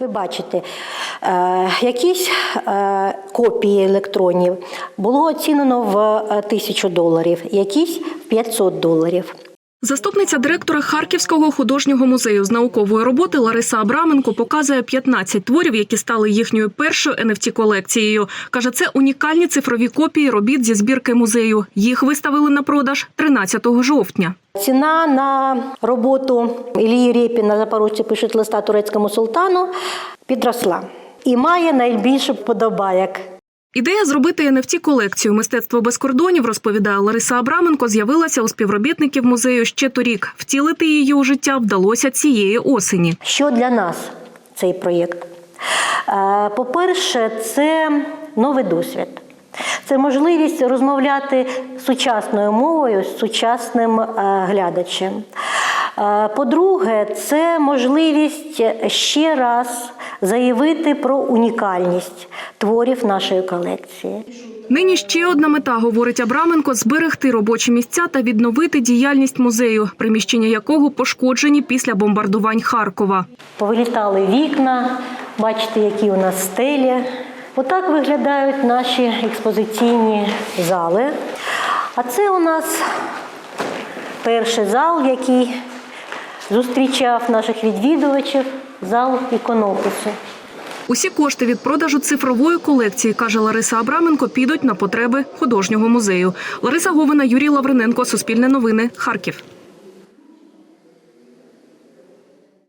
Ви бачите, е, якісь е, копії електронів було оцінено в е, тисячу доларів, якісь в 500 доларів. Заступниця директора Харківського художнього музею з наукової роботи Лариса Абраменко показує 15 творів, які стали їхньою першою nft колекцією. Каже, це унікальні цифрові копії робіт зі збірки музею. Їх виставили на продаж 13 жовтня. Ціна на роботу Ілії Рєпіна Запорожці пишуть листа турецькому султану підросла і має найбільше подобаяк. Ідея зробити nft колекцію мистецтво без кордонів, розповідає Лариса Абраменко, з'явилася у співробітників музею ще торік. Втілити її у життя вдалося цієї осені. Що для нас цей проєкт? Е, По-перше, це новий досвід. Це можливість розмовляти сучасною мовою з сучасним е, глядачем. Е, По-друге, це можливість ще раз заявити про унікальність творів нашої колекції. Нині ще одна мета, говорить Абраменко, зберегти робочі місця та відновити діяльність музею, приміщення якого пошкоджені після бомбардувань Харкова. Повилітали вікна, бачите, які у нас стелі. Отак виглядають наші експозиційні зали. А це у нас перший зал, який зустрічав наших відвідувачів, зал іконопису. Усі кошти від продажу цифрової колекції, каже Лариса Абраменко, підуть на потреби художнього музею. Лариса Говина, Юрій Лавриненко, Суспільне новини, Харків.